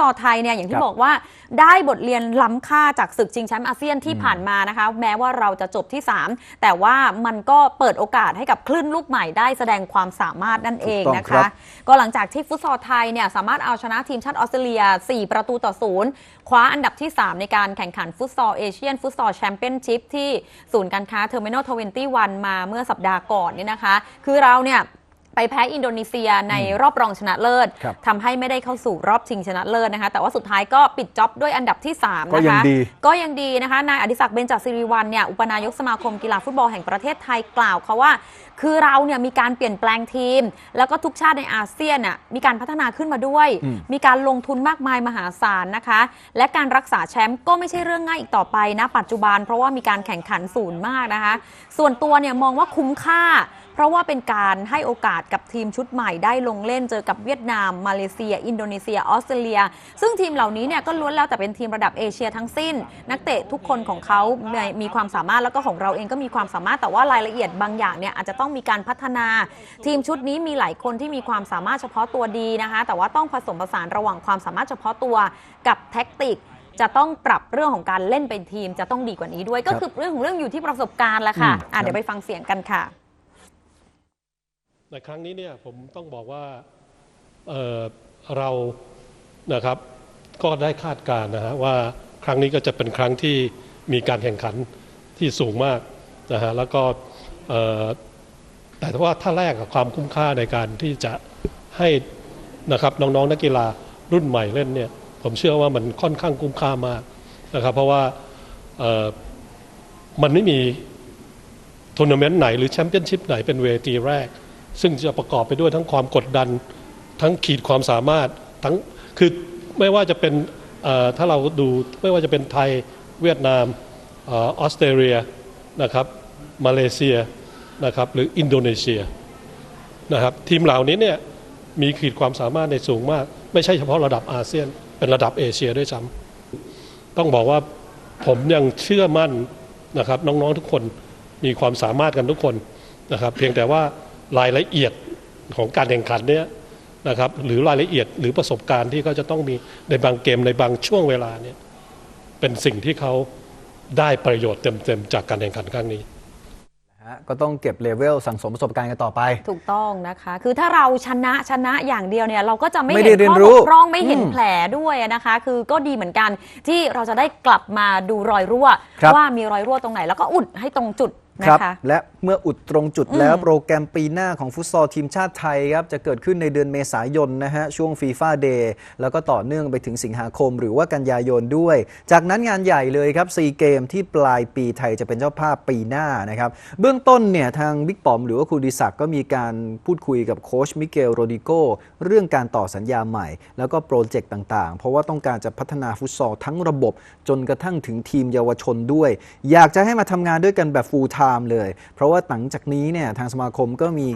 ซอลไทยเนี่ยอย่างคที่รับบอกว่าได้บทเรียนล้ำค่าจากศึกชิงแชมป์อาเซียนที่ผ่านมานะคะ แม้ว่าเราจะจบที่ 3 แต่ว่ามันก็เปิดโอกาสให้กับคลื่นลูกใหม่ได้แสดงความสามารถนั่นเองถูกต้องนะครัคะบก็หลังจากที่ฟุตซอลไทยเนี่ยสามารถเอาชนะทีมชาติออสเตรเลีย 4 ประตูต่อศูนย์คว้าอันดับที่ 3 ในการแข่งขันฟุตซอลเอเชียนฟุตซอลแชมเปี้ยนชิพที่ศูนย์การค้าเทอร์มินอลทเวนตี้วันมาเมื่อสัปดาห์ก่อนเนี่ยนะคะ คือเราเนี่ย ไปแพ้อินโดนีเซียในรอบรองชนะเลิศครับทำให้ไม่ได้เข้าสู่รอบชิงชนะเลิศนะคะ แต่ว่าสุดท้ายก็ปิดจ็อบด้วยอันดับที่3ก็นะยังคะดีก็ยังดีนะคะ นายอดิศักดิ์เบญจศิริวัลเนี่ยอุปนายกสมาคมกีฬาฟุตบอลแห่งประเทศไทยกล่าวเขาว่า คือเราเนี่ยมีการเปลี่ยนแปลงทีม แล้วก็ทุกชาติในอาเซียนน่ะมีการพัฒนาขึ้นมาด้วยอืมมีการลงทุนมากมายมหาศาลนะคะ และการรักษาแชมป์ก็ไม่ใช่เรื่องง่ายอีกต่อไปนะปัจจุบัน เพราะว่ามีการแข่งขันศูนย์มากนะคะ ส่วนตัวเนี่ยมองว่าคุ้มค่า เพราะว่าเป็นการให้โอกาสกับทีมชุดใหม่ได้ลงเล่นเจอกับเวียดนาม มาเลเซีย อินโดนีเซีย ออสเตรเลีย ซึ่งทีมเหล่านี้เนี่ยก็ล้วนแล้วแต่เป็นทีมระดับเอเชียทั้งสิ้น นักเตะทุกคนของเขามีมีความสามารถแล้วก็ของเราเองก็มีความสามารถแต่ว่ารายละเอียดบางอย่างเนี่ยอาจจะต้องมีการพัฒนา ทีมชุดนี้มีหลายคนที่มีความสามารถเฉพาะตัวดีนะคะ แต่ว่าต้องผสมผสานระหว่างความสามารถเฉพาะตัวกับแท็กติกจะต้องปรับเรื่องของการเล่นเป็นทีมจะต้องดีกว่านี้ด้วย ก็คือเรื่องของเรื่องอยู่ที่ประสบการณ์แหละค่ะอืมอะเดี๋ยวไปฟังเสียงกันค่ะ ในครั้งนี้เนี่ยผมต้องบอกว่าเเรานะครับก็ได้คาดการณ์นะฮะว่าครั้งนี้ก็จะเป็นครั้งที่มีการแข่งขันที่สูงมากนะฮะแล้วก็แต่ว่าถ้าแรกกับความคุ้มค่าในการที่จะให้นะครับน้องๆนักกีฬารุ่นใหม่เล่นเนี่ยผมเชื่อว่ามันค่อนข้างคุ้มค่ามากนะครับเพราะว่ามันไม่มีทัวร์นาเมนต์ไหนหรือแชมเปี้ยนชิพไหนเป็นเวทีแรก ซึ่งจะประกอบไปด้วยทั้งความกดดัน ทั้งขีดความสามารถทั้งคือไม่ว่าจะเป็นถ้าเราดูไม่ว่าจะเป็นไทยเวียดนามออสเตรเลียนะครับมาเลเซียนะครับหรืออินโดนีเซียนะครับทีมเหล่านี้เนี่ยมีขีดความสามารถในสูงมาก ไม่ใช่เฉพาะระดับอาเซียน เป็นระดับเอเชียด้วยซ้ำต้องบอกว่าผมยังเชื่อมั่นนะครับน้องๆทุกคนมีความสามารถกันทุกคนนะครับเพียงแต่ว่า รายละเอียดของการแข่งขันเนี่ยนะครับหรือรายละเอียดหรือประสบการณ์ที่เขาจะต้องมีในบางเกมในบางช่วงเวลาเนี่ยเป็นสิ่งที่เขาได้ประโยชน์เต็มๆจากการแข่งขันครั้งนี้นะฮะก็ต้องเก็บเลเวลสั่งสมประสบการณ์กันต่อไป ถูกต้องนะคะ คือถ้าเราชนะชนะอย่างเดียวเนี่ยเราก็จะไม่ไม่เห็ได้นเรียนข้อรู้บกพร่องไม่เห็นอืมแผลด้วยนะคะ คือก็ดีเหมือนกันที่เราจะได้กลับมาดูรอยรั่วครับว่ามีรอยรั่วตรงไหน แล้วก็อุดให้ตรงจุดคนะรับคะและเมื่ออุดตรงจุดอืมแล้วโปรแกรมปีหน้าของฟุตซอลทีมชาติไทยครับจะเกิดขึ้นในเดือนเมษายนนะฮะช่วงฟีฟ่าเดย์แล้วก็ต่อเนื่องไปถึงสิงหาคม หรือว่ากันยายนด้วย จากนั้นงานใหญ่เลยครับซีเกมที่ปลายปีไทยจะเป็นเจ้าภาพปีหน้านะครับเบื้องต้นเนี่ยทางบิ๊กปอมหรือว่าครูดิศักดิ์ก็มีการพูดคุยกับโค้ชมิเกลโรดิโกเรื่องการต่อสัญญาใหม่ แล้วก็โปรเจกต์ต่างๆ เพราะว่าต้องการจะพัฒนาฟุตซอลทั้งระบบจนกระทั่งถึงทีมเยาวชนด้วย อยากจะให้มาทำงานด้วยกันแบบ full time เลยเพราะว่าหลังจากนี้เนี่ยทางสมาคมก็มี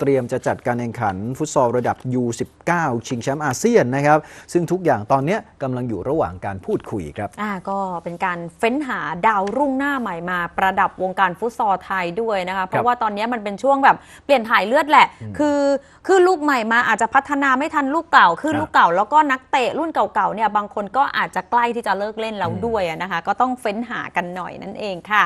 เตรียมจะจัดการแข่งขันฟุตซอลระดับ U19 ชิงแชมป์อาเซียนนะครับซึ่งทุกอย่างตอนเนี้ยกำลังอยู่ระหว่างการพูดคุยครับอ่าก็เป็นการเฟ้นหาดาวรุ่งหน้าใหม่มาประดับวงการฟุตซอลไทยด้วยนะคะเพราะว่าตอนนี้มันเป็นช่วงแบบเปลี่ยนถ่ายเลือดแหละ คือคือลูกใหม่มาอาจจะพัฒนาไม่ทันลูกเก่าคือครับลูกเก่า แล้วก็นักเตะรุ่นเก่าๆเนี่ยบางคนก็อาจจะใกล้ที่จะเลิกเล่นแล้วด้วยอะนะคะ ก็ต้องเฟ้นหากันหน่อยนั่นเองค่ะ